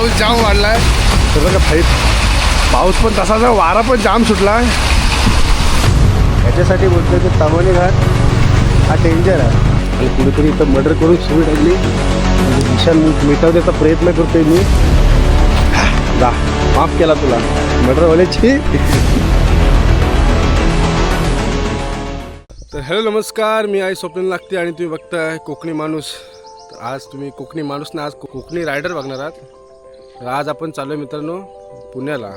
पाऊस जाम वाढलाय. तर बघा भाई पाऊस पण तसाच आहे, वारा पण जाम सुटलाय. याच्यासाठी बोलतोय की तमानी घाट हा डेंजर आहे. आणि कुणीतरी इथं मर्डर करून सुरू टाकली म्हणजे दिशा मिटवण्याचा प्रयत्न करतोय मी. जा माफ केला तुला. मर्डरवाल्याची तर हॅलो नमस्कार. मी आहे स्वप्नील लागते आणि तुम्ही बघताय कोकणी माणूस. आज तुम्ही कोकणी माणूस ना आज कोकणी रायडर बघणार आहात. तर आज आपण चालू आहे मित्रांनो पुण्याला.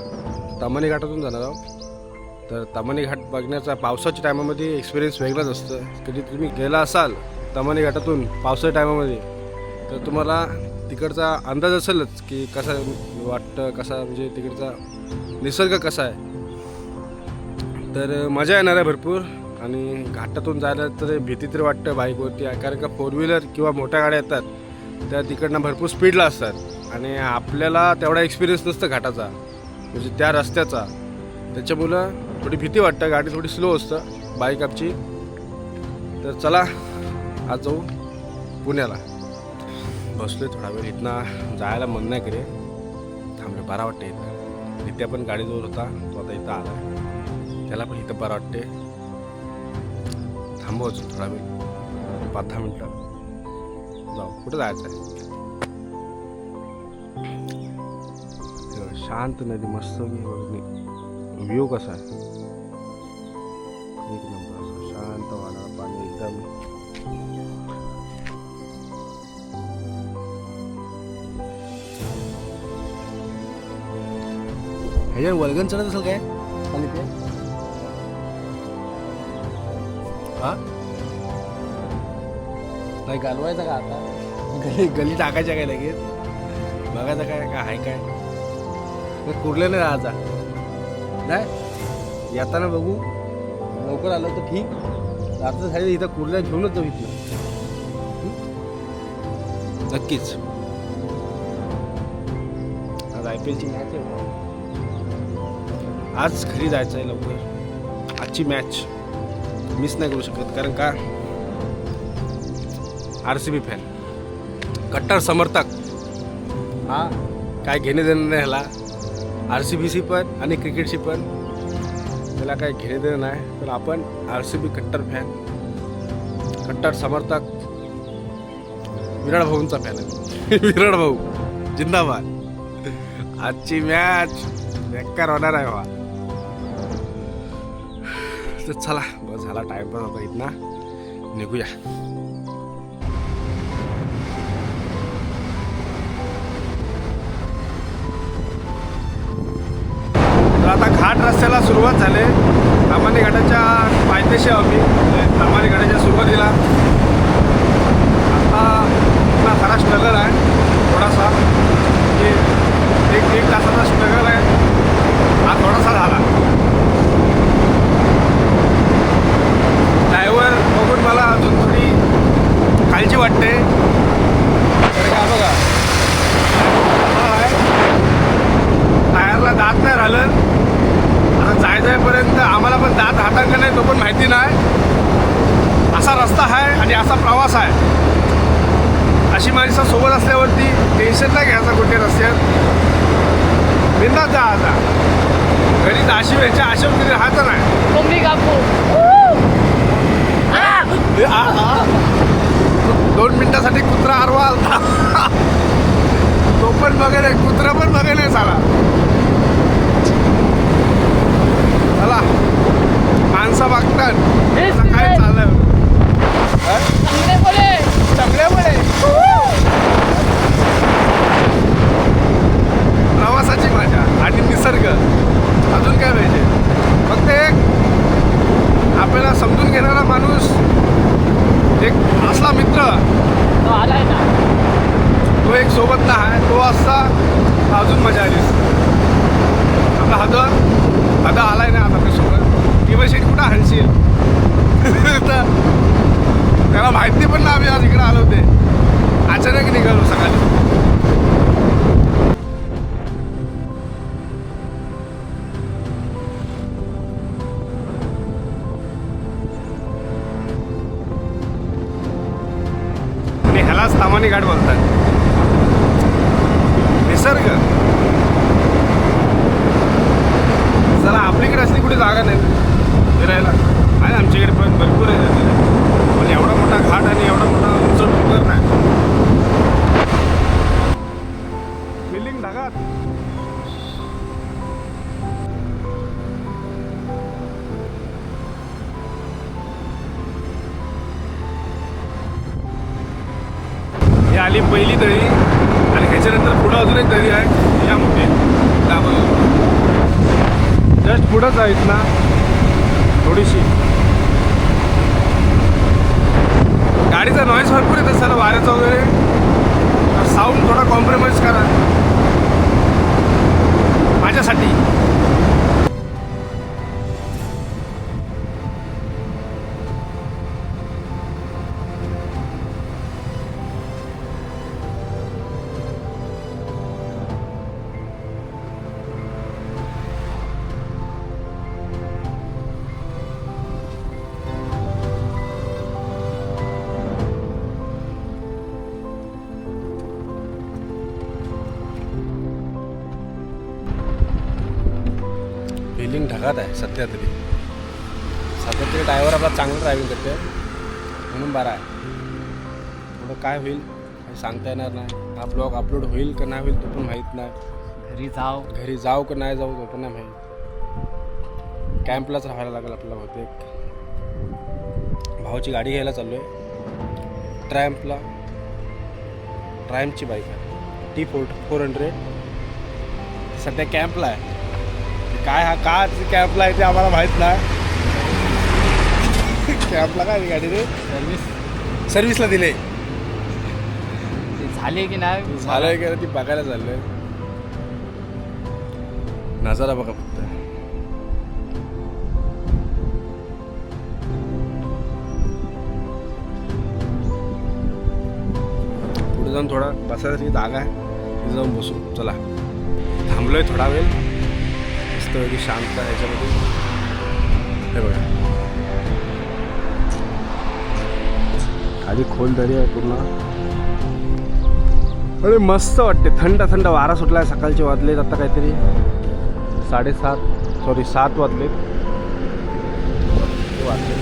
तामानी घाटातून जाणार आहोत. तर तामानी घाट बघण्याचा पावसाच्या टायमामध्ये एक्सपिरियन्स वेगळाच असतं. कधी तुम्ही गेला असाल तामानी घाटातून पावसाच्या टायमामध्ये तर तुम्हाला तिकडचा अंदाज असेलच की कसा वाटतं कसा म्हणजे तिकडचा निसर्ग कसा आहे. तर मजा येणार आहे भरपूर आणि घाटातून जायला तर भीती तर वाटतं बाईकवरती. कारण का फोर व्हीलर किंवा मोठ्या गाड्या येतात त्या तिकडनं भरपूर स्पीडला असतात. आणि आपल्याला तेवढा एक्सपिरियन्स नसतं घाटाचा. म्हणजे त्या रस्त्याचा. त्याच्यामुळं थोडी भीती वाटतं गाडी थोडी स्लो असतं बाईक आपची. तर चला आज जाऊ पुण्याला. बसलोय थोडा वेळ इथनं जायला मन नाही करे. थांबले बरा वाटते इथं नित्या पण गाडीजवळ होता तो आता इथं आला त्याला पण इथं बरं वाटते थांबू अजून थोडा वेळ. पाच दहा मिनटं. जाऊ कुठं जायचं आहे शांत नदी मस्त व्ह्यू कसा आहे एक नंबर शांत वाडा पाणी एकदम। ह्याच्यावर वलगन चढत असेल काय? आणि ते हा? नाही घालवायचं का आता? गली गली टाकायच्या काय लगेच? बघायचं काय काय आहे काय? तर कुरले नाही राहायचा. नाही येताना बघू. लवकर आलं तर ठीक. आता झाले इथं कुर्ल्या घेऊनच जाऊ इथलं नक्कीच. आज आय पी एलची मॅच आहे. आज घरी जायचं आहे लवकर. आजची मॅच मिस नाही करू शकत. कारण का? आर सी बी फॅन कट्टर समर्थक. हा? काय घेणे देणं नाही ह्याला. आर सी बीशी पण आणि क्रिकेटशी पण. त्याला काही घेणे देणं नाही. तर आपण आर सी बी कट्टर फॅन कट्टर समर्थक. विराट भाऊंचा फॅन आहे. विराट भाऊ जिंदाबाद. आजची मॅच बेकार होणार आहे बा तर चला बस झाला टाईमपास होता इथना. निघूया. रस्त्याला सुरुवात झाली. तामानी घाटाच्या पायथ्याशी आम्ही तामानी घाटाच्या सुरुवातीला. आता इथला खरा स्ट्रगल आहे थोडासा. म्हणजे एक एक तासाचा स्ट्रगल आहे. हा थोडासा झाला. ह्यालाच तामानी घाट बोलतात. निसर्ग. जरा आपलीकडे असली कुठे जागा नाही. फिरायला. आहे आमच्याकडे पण भरपूर आहे. पण एवढा मोठा घाट आणि एवढा मोठा उंच डोंगर नाही. फिलिंग ढगात. आली पहिली दरी आणि ह्याच्यानंतर पुढं अजून एक दरी आहे या मोठी जस्ट पुढंच आहेत ना थोडीशी. गाडीचा नॉईस भरपूर येतं सर वाऱ्याचा वगैरे. सध्या तरी सध्या तरी ड्रायव्हर आपला चांगलं ड्रायव्हिंग करते म्हणून बरा आहे. थोडं काय होईल काही सांगता येणार नाही. हा ब्लॉग अपलोड होईल का नाही होईल तो पण माहीत नाही. घरी जाव. घरी जाऊ का नाही जाऊ तो पण नाही माहीत. कॅम्पलाच राहायला लागेल आपल्याला बहुतेक. भावाची गाडी घ्यायला चाललो आहे ट्रॅम्पला ट्रॅम्पची बाईक आहे. टी फोर फोर हंड्रेड सध्या कॅम्पला आहे. काय हा का कॅम्पला आहे ते आम्हाला माहीत नाही. कॅम्पला काय गाडी रे? सर्विस सर्व्हिसला दिले. झाले की नाही? झालंय का ती बघायला चाललंय नजारा बघा फक्त. पुढे जाऊन थोडा बसायसाठी जागा आहे. जाऊन बसू. चला. थांबलोय थोडा वेळ. मस्तपैकी शांत आहे ह्याच्यामध्ये हे बघा. खाली खोल दरी आहे पूर्ण. अरे मस्त वाटते. थंड थंड वारा सुटलाय. सकाळचे वाजलेत आता काहीतरी. साडेसात सॉरी सात वाजलेत. वाजले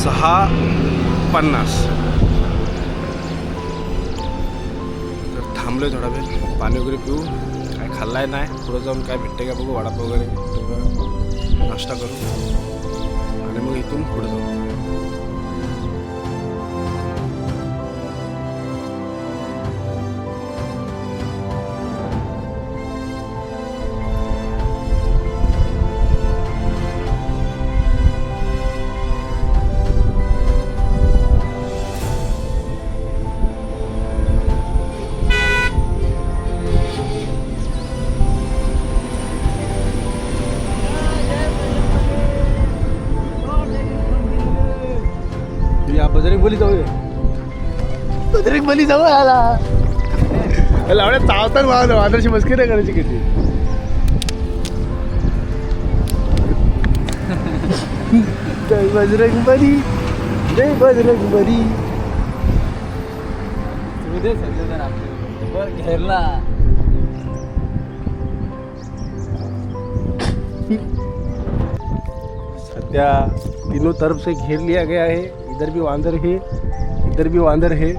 सहा पन्नास. तर थांबलोय थोडा वेळ. पाणी वगैरे पिऊ. खाल्लाय नाही. पुढे जाऊन काय भेटते का बघू वडापाव वगैरे. नाश्ता करू. आणि मग इथून पुढे जाऊ. बोली जाऊया. बजरंग बोली जाऊ आला. लावड्या चावतात मला वादरची मस्की नाही करायची किती. जय बजरंग बली जय बजरंग बली. उद्या सगळेजण आपले. वर घेरला. सध्या तीनों तरफ से घेर लिया गया है इधर भी वांदर है इधर भी वांदर है।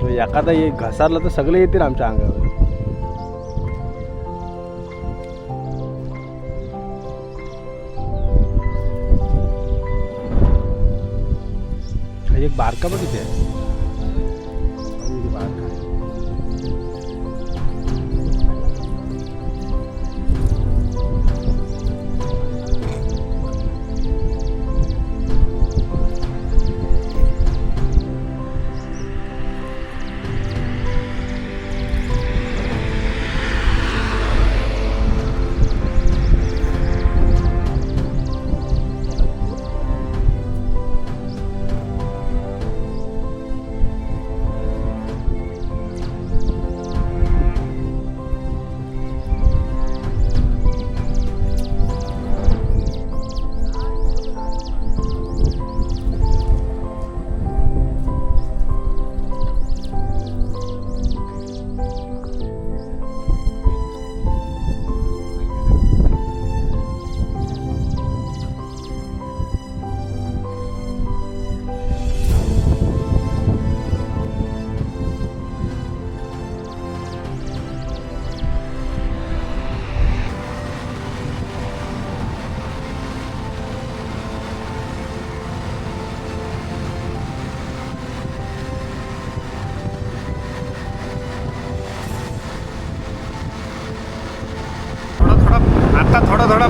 तो एखादा ये घसारला तर सगळे येतील आमच्या अंगावर. एक बारका बघ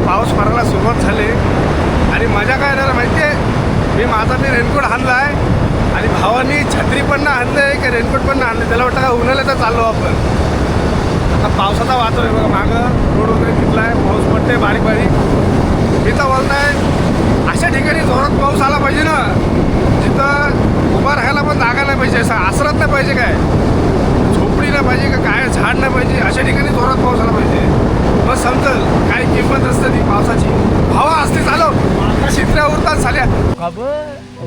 पाऊस पडायला सुरुवात झाली. आणि मजा काय झालं माहिती आहे मी माझा मी रेनकोट आणला आहे आणि भावानी छत्री पण ना आणलं आहे की रेनकोट पण ना आणलं त्याला वाटतं का उन्हाळ्यात चाललो आपण. आता पावसाचा वाचव आहे बघा मागं रोड वगैरे घेतला आहे पाऊस पडते बारीक बारीक. मी तर बोलताय अशा ठिकाणी जोरात पाऊस आला पाहिजे ना जिथं उभा राहायला पण जागा नाही पाहिजे असं आसरत नाही पाहिजे काय? झोपडी नाही पाहिजे का काय? झाड नाही पाहिजे अशा ठिकाणी जोरात पाऊस आला पाहिजे. मग समजल. काय किंमत असते ती पावसाची? हवा असते चालव. शित्र्या उरतात झाल्या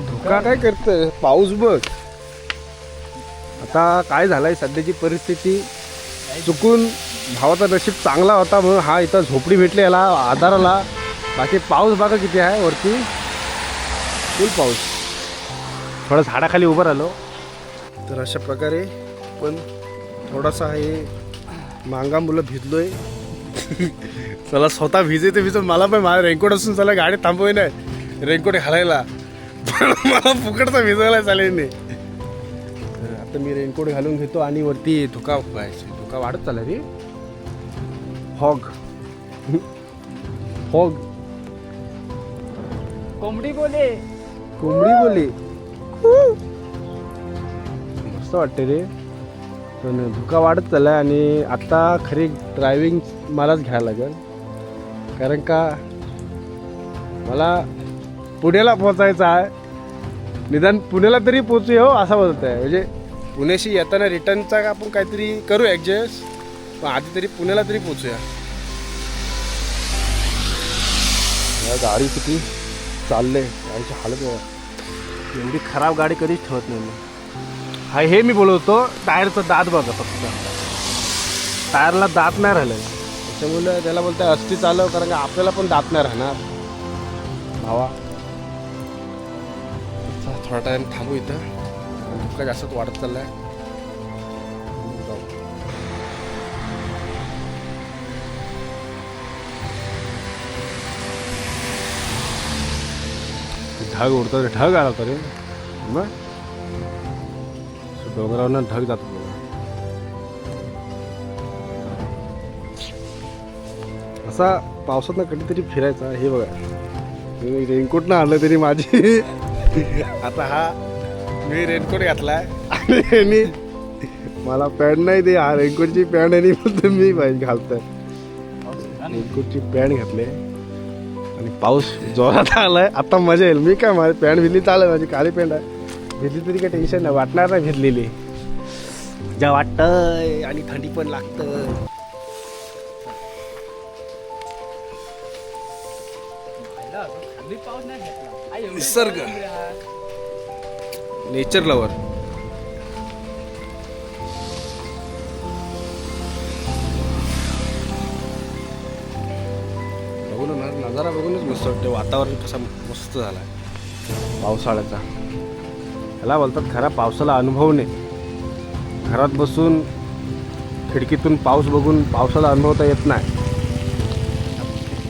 धोका काय करतोय? पाऊस बघ. आता काय झालंय? सध्याची परिस्थिती चुकून भावाचा नशीब चांगला होता म्हणून हा इथं झोपडी भेटली याला आधाराला. बाकी पाऊस बघा किती आहे वरती. फुल पाऊस. थोडं झाडाखाली उभं राहिलो. तर अशा प्रकारे पण थोडासा हे मांगा मुलं भिजलोय. चला स्वतः भिजे ते भिजत मला पण माझा रेनकोट असून चला गाडी थांबवय नाही रेनकोट घालायला पण मला फुकटचा भिजवायला चालेल नाही. आता मी रेनकोट घालून घेतो आणि वरती धुका व्हायची धुका वाढत चालला रे. हॉग हॉग कोंबडी बोले. कोंबडी बोली. मस्त वाटते रे. पण धुका वाढत चाललाय आणि आत्ता खरी ड्रायव्हिंग मलाच घ्यायला लागेल. कारण का मला पुण्याला पोचायचं आहे. निदान पुण्याला तरी पोचू हो असा बोलत आहे. म्हणजे पुण्याशी येताना रिटर्नचा आपण काहीतरी करू ॲडजस्ट पण आधी तरी पुण्याला तरी पोचूया या गाडी किती चालले. गाडीची हालत एवढी खराब गाडी कधीच ठेवत नाही मी. हा हे मी बोलवतो टायरचं दात बघा फक्त. टायरला दात नाही राहिलं. त्याच्यामुळे त्याला बोलतोय अस्थि चालव कारण का आपल्याला पण दात नाही राहणार. भावा. थोडा टाइम थांबू इथं. धुका जास्तच वाढत चाललाय. ढग उडतो ढग आला होता रे मग? डोंगरावरनं ढग जातो. बघा. असा पावसातनं कधीतरी फिरायचा हे बघा. मी रेनकोट ना आणलं तरी माझी. आता हा मी रेनकोट घातलाय आणि मला पॅन्ट नाही दे हा रेनकोटची पॅन्ट आणि फक्त मी पाहिजे घालतोय. रेनकोटची पॅन्ट घातली. आणि पाऊस जोरात आलाय. आता मजा येईल. मी काय माझी पॅन्ट भिजली चालेल माझी काळी पॅन्ट आहे. भिजली तरी काही टेन्शन नाही वाटणार नाही भिजलेली ज्या वाटतंय आणि थंडी पण लागतं निसर्ग. नेचर लवर बघून ना नजारा बघूनच मस्त वाटते वातावरण कसा मस्त झाला पावसाळ्याचा. ह्याला बोलतात खरा पावसाला अनुभवणे घरात बसून खिडकीतून पाऊस बघून पावसाला अनुभवता येत नाही.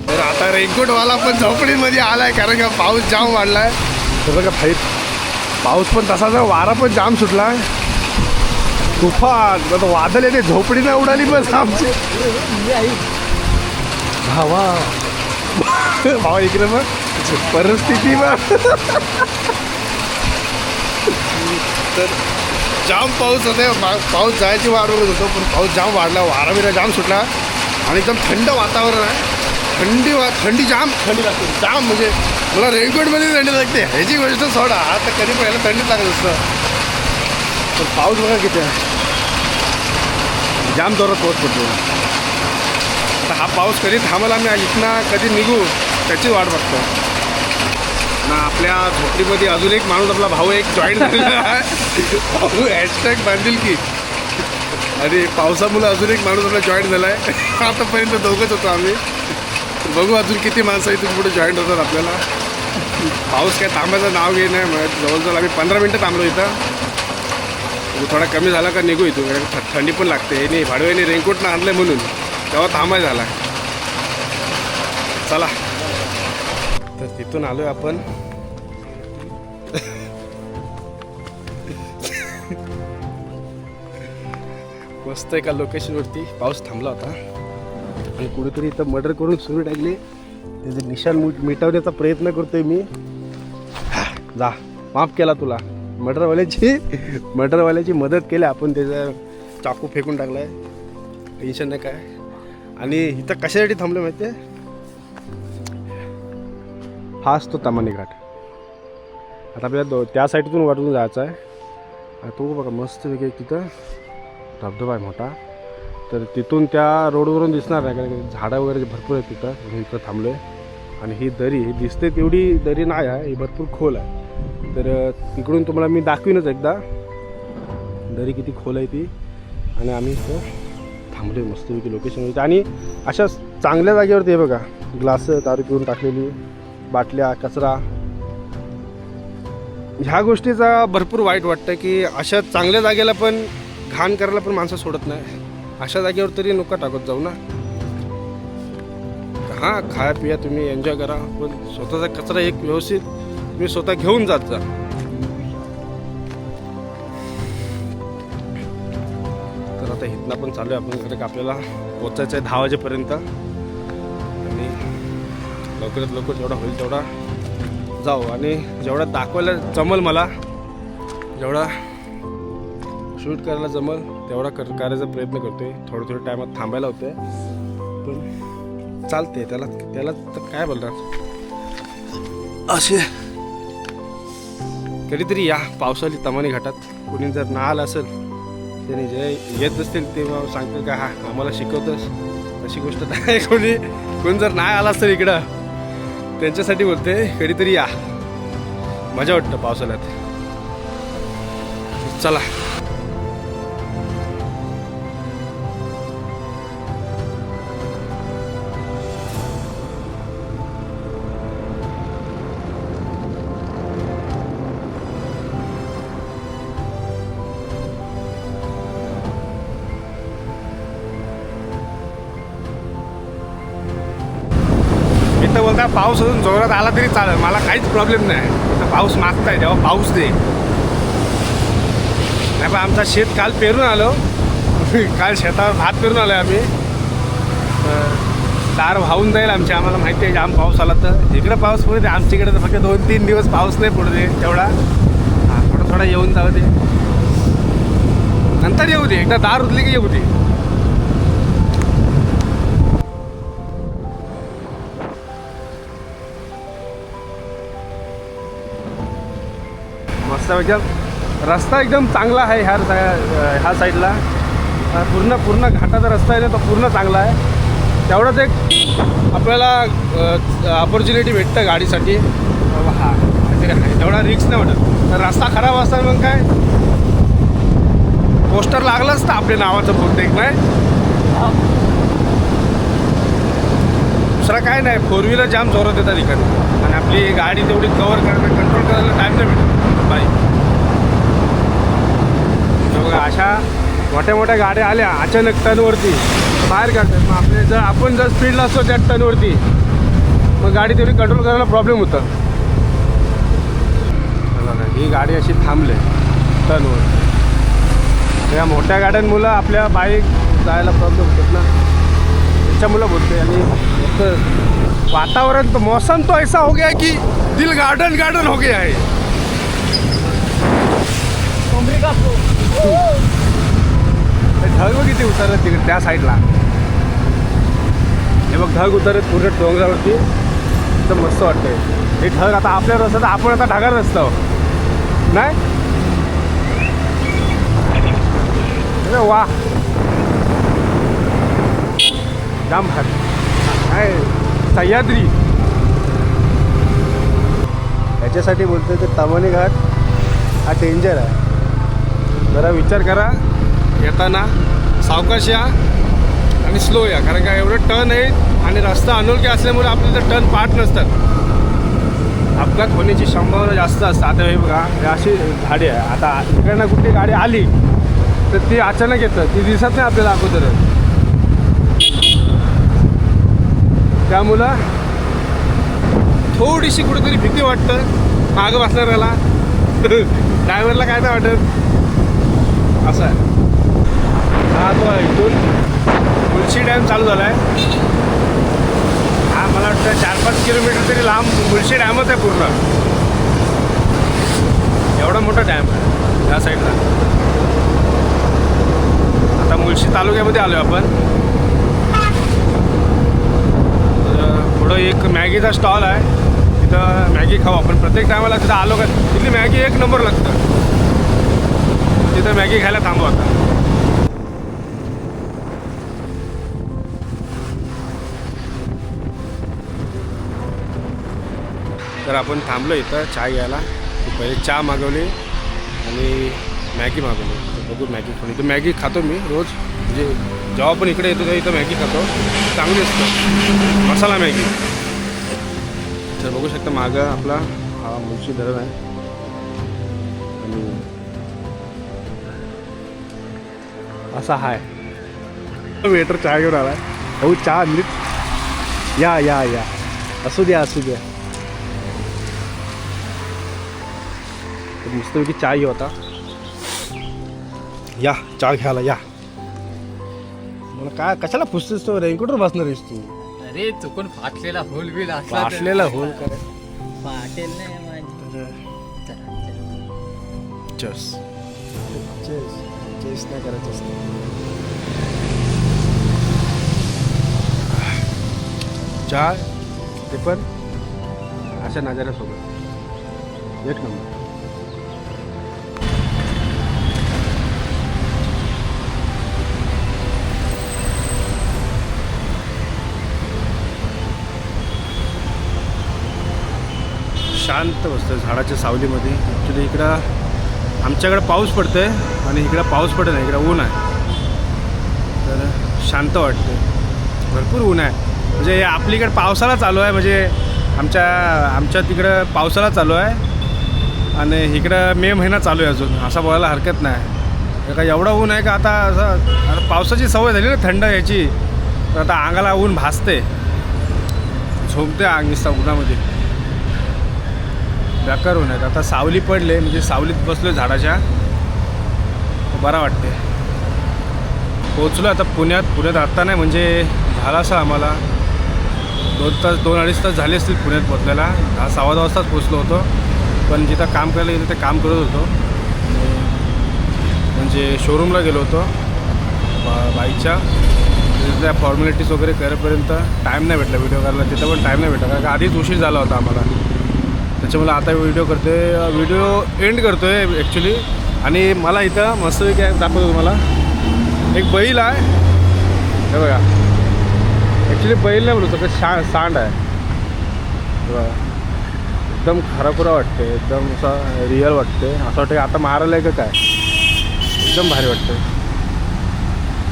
तर आता रेनकोटवाला पण झोपडीमध्ये आलाय कारण का पाऊस जाम वाढलाय. तर बघा भाई पाऊस पण तसाच वारा पण जाम सुटला तुफान तर वादळ येते झोपडी नाही उडाली बस आमची. भावा. भावा इकडे मग परिस्थिती मग तर जाम पाऊस होते पाऊस जायची वाट बघत होतो पण पाऊस जाम वाढला वारा बिरा जाम सुटला आणि एकदम थंड वातावरण आहे. थंडी वा थंडी जाम थंडी लागते जाम म्हणजे मला रेनकोटमध्ये थंडी लागते ह्याची गोष्ट सोडा आता कधी पण याला थंडी लागत असतं. पण पाऊस बघा किती आहे. जाम जोरात पाऊस पडतो. आता हा पाऊस कधी थांबला आम्ही इथनं कधी निघू त्याची वाट बघतो. ना आपल्या झोपडीमध्ये अजून एक माणूस आपला भाऊ एक जॉईन झालेला आहे. भाऊ हॅशटॅग बांधील की. अरे पावसामुळे अजून एक माणूस आपला जॉईन झाला आहे आतापर्यंत दोघंच होतो आम्ही. बघू अजून किती माणसं इथून पुढे जॉईन होतात आपल्याला. पाऊस काय थांबायचं नाव घे नाही म्हणत जवळजवळ आम्ही पंधरा मिनटं थांबलो इथं. म्हणजे थोडा कमी झाला का निघू इथून. कारण थ- थंडी पण लागते. हे नाही भाडव्याने रेनकोट ना आणलं म्हणून. तेव्हा थांबाय झाला चला. तर तिथून आलोय आपण. मस्त एका लोकेशनवरती पाऊस थांबला होता. आणि कुठेतरी इथं मर्डर करून सुरू टाकले. त्याचे निशाण मिटवण्याचा प्रयत्न करतोय मी. जा. माफ केला तुला. मटरवाल्याची मटरवाल्याची मदत केली. आपण त्याचा चाकू फेकून टाकलाय. टेन्शन नाही काय. आणि इथं कशासाठी थांबलं माहिती आहे हा असतो तमानी घाट. आता आपल्याला दो त्या साईडतून वाटून जायचं आहे आणि तो बघा मस्त वेगळे तिथं धबधबा आहे मोठा. तर तिथून त्या रोडवरून दिसणार नाही कारण की झाडं वगैरे भरपूर आहेत तिथं. मी इथं थांबलो आहे आणि ही दरी ही दिसते तेवढी दरी नाही आहे ही भरपूर खोल आहे. तर तिकडून तुम्हाला मी दाखवीनच एकदा. दरी किती खोल आहे ती. आणि आम्ही इथं थांबलो आहे मस्तपैकी लोकेशनवरती आणि अशा चांगल्या जागेवरती आहे बघा ग्लास दारू पिऊन टाकलेली. बाटल्या कचरा. ह्या गोष्टीचा भरपूर वाईट वाटतं की अशा चांगल्या जागेला पण घाण करायला पण माणसं सोडत नाही. अशा जागेवर तरी नका टाकत जाऊ ना. हां खाया पिया तुम्ही एन्जॉय करा. पण स्वतःचा कचरा एक व्यवस्थित तुम्ही स्वतः घेऊन जात जा. तर आता इथनं पण चालू आहे आपण आपल्याला पोचायचं आहे दहा वाजेपर्यंत. लवकरात लवकर जेवढा होईल तेवढा जाऊ. आणि जेवढा दाखवायला जमल मला जेवढा शूट करायला जमल तेवढा कर करायचा प्रयत्न करतोय. थोडं थोडं टायमात थांबायला होते पण चालते त्याला त्याला तर काय बोलणार? असे कधीतरी या पावसाळी तमानी घाटात कुणी जर ना आलं असेल त्याने जे येत असतील ते मग सांगतील का हा आम्हाला शिकवतोस. अशी गोष्ट नाही कोणी कोणी जर नाही आला असेल इकडं त्यांच्यासाठी बोलते कधीतरी या. मजा वाटतं पावसाळ्यात. चला. पाऊस अजून जोरात आला तरी चालेल. मला काहीच प्रॉब्लेम नाही. तर पाऊस मागताय तेव्हा पाऊस दे. नाही पण आमचा शेत काल पेरून आलो. काल शेतावर भात पेरून आलो आम्ही. तर दार वाहून जाईल आमची आम्हाला माहिती आहे जाम पाऊस आला तर. इकडं पाऊस पडू दे आमच्याकडे तर फक्त दोन तीन दिवस पाऊस नाही पडू दे तेवढा. हा थोडा थोडा येऊन जाऊ दे. नंतर येऊ दे एकदा दार उरली की येऊ दे. रस्ता म्हणजे एकदम रस्ता एकदम चांगला आहे ह्या ह्या साईडला. पूर्ण पूर्ण घाटाचा रस्ता आहे ना तो पूर्ण चांगला आहे. तेवढंच एक आपल्याला ऑपॉर्च्युनिटी भेटतं गाडीसाठी. हा तेवढा रिक्स नाही वाटत तर रस्ता खराब असताना मग काय? पोस्टर लागलंच तर आपल्या नावाचं बहुतेक नाही? दुसरा काय नाही फोर व्हीलर जाम जोरात येतात इकडे. आणि आपली गाडी तेवढी कवर करायला कंट्रोल करायला टाईम नाही भेटतो. बाईक बघा अशा मोठ्या मोठ्या गाड्या आल्या अचानक टनवरती. बाहेर काढतात मग आपले जर आपण जर स्पीडला असतो त्या टनवरती मग गाडी तेवढी कंट्रोल करायला प्रॉब्लेम होतं. ही गाडी अशी थांबले टनवर या मोठ्या गाड्यांमुळं आपल्या बाईक जायला प्रॉब्लेम होतात ना. त्याच्यामुळं बोलते आणि वातावरण तो मौसम तो ऐसा हो गया है कि दिल गार्डन गार्डन हो गया है। ढग किती उतरत तिकडे त्या साईडला हे बघ ढग उतरत पूर्ण डोंगरावरती. एकदम मस्त वाटतंय. हे ढग आता आपल्यावर असतं तर आपण आता ढगावर असतो नाही? अरे वा. जाम भारी. काय सह्याद्री. याच्यासाठी बोलतोय ते तमानी घाट हा डेंजर आहे. जरा विचार करा. येताना सावकाश या आणि स्लो या. कारण का एवढं टर्न आहे आणि रस्ता अनोळखी असल्यामुळे आपल्याला टर्न पाठ नसतात. अपघात होण्याची संभावना जास्त असते. आता हे बघा हे अशी झाडी आहे. आता इकडनं कुठली गाडी आली तर ती अचानक येतं. ती दिसत नाही आपल्याला अगोदर त्यामुळं थोडीशी कुठेतरी भीती वाटतं. मागं बसणाऱ्याला. ड्रायव्हरला काय नाही वाटत. असं आहे. हा तो इथून. मुळशी डॅम चालू झाला आहे हा मला वाटतं चार पाच किलोमीटर तरी लांब मुळशी डॅमच आहे पूर्ण. एवढा मोठा डॅम आहे. त्या साईडला. आता मुळशी तालुक्यामध्ये आलो आपण तर पुढं एक मॅगीचा स्टॉल आहे. तिथं मॅगी खाऊ आपण. प्रत्येक टायमाला तिथं आलो का तिथली मॅगी एक नंबर लागतं. तिथं मॅगी खायला थांबू आता. तर आपण थांबलो इथं चहा घ्यायला. पहिले चहा मागवली आणि मॅगी मागवली. बघू मॅगी खाऊन. इथं मॅगी खातो मी रोज. म्हणजे जेव्हा पण इकडे येतो तेव्हा इथं मॅगी खातो. चांगली असतं. मसाला मॅगी. तर बघू शकता मागं आपला हा मुळशी धरण आहे. आणि असा हाय. वेटर चहा घेऊन आलाय. भाऊ चहा नीट या या या. असू द्या असू द्या. तर मस्तपैकी चहा घेऊ आता. या चहा घ्यायला या. मला काय कशाला पुसतेस तो रेनकोटवर बसणार आहेस तू? अरे चुकून फाटलेला होल बिल असला तर- फाटलेला होल काय फाटेल नाही माझी. चला, चला. चेस चेस चेस नाही करायचं असतं चहा ते पण अशा नजाऱ्यासोबत एक नंबर. शांत बसतं झाडाच्या सावलीमध्ये. ॲक्च्युली इकडं आमच्याकडं पाऊस पडतो आहे आणि इकडं पाऊस पडत नाही इकडं ऊन आहे. तर शांत वाटते भरपूर ऊन आहे. म्हणजे हे इकडं पावसाला चालू आहे म्हणजे आमच्या आमच्या तिकडं पावसाळा चालू आहे. आणि इकडं मे महिना चालू आहे अजून असं बोलायला हरकत नाही. का एवढं ऊन आहे का आता असं आता पावसाची सवय झाली ना थंड याची. तर आता अंगाला ऊन भासते झोपते अंग नुसता उन्हामध्ये. बेकार होऊन आहेत. आता सावली पडले म्हणजे सावलीत बसलो झाडाच्या. बरा वाटते पोचलो आता पुण्यात. पुण्यात आत्ता नाही म्हणजे झाला असा आम्हाला. दोन तास दोन अडीच तास झाले असतील पुण्यात पोचल्याला दहा सव्वा दहा वाजताच पोचलो होतो. पण जिथं काम करायला गेलो ते काम करत होतो. म्हणजे शोरूमला गेलो होतो. बा बाईकच्या त्या फॉर्मॅलिटीज वगैरे करेपर्यंत टाईम नाही भेटला. व्हिडिओ करायला तिथं पण टाईम नाही भेटला. कारण का आधीच उशीर झाला होता आम्हाला. त्याच्यामुळे आता व्हिडिओ करते व्हिडिओ एंड करतो आहे ॲक्च्युली आणि मला इथं मस्तपैकी आहे दाखवतो तुम्हाला. एक बैल आहे. हे बघा. ॲक्च्युली बैल नाही बोलतो तर शा सांड आहे. बघा. एकदम खराखुरा वाटते एकदम असं रिअल वाटते असं वाटतं की आता मारायला आहे का काय? एकदम भारी वाटते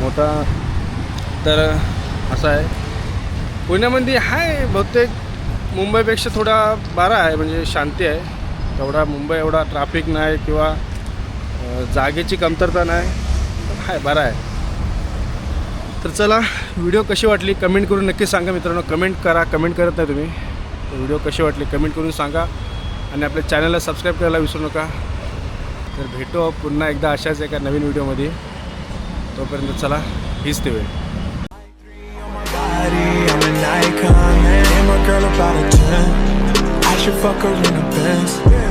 मोठा. तर असं आहे. पुण्यामध्ये आहे बहुतेक. मुंबईपेक्षा थोडा बारा आहे म्हणजे शांती आहे. तेवढा मुंबई एवढा ट्रॅफिक नाही किंवा जागेची कमतरता नाही आहे बरा आहे. तर चला व्हिडिओ कशी वाटली कमेंट करून नक्की सांगा मित्रांनो. कमेंट करा कमेंट करत नाही तुम्ही. व्हिडिओ कशी वाटली कमेंट करून सांगा. आणि आपल्या चॅनलला सबस्क्राईब करायला विसरू नका. तर भेटू पुन्हा एकदा अशाच एका नवीन व्हिडिओमध्ये तोपर्यंत चला हीच ते वेळ. Girl about a 10. I should fuck her in a Benz.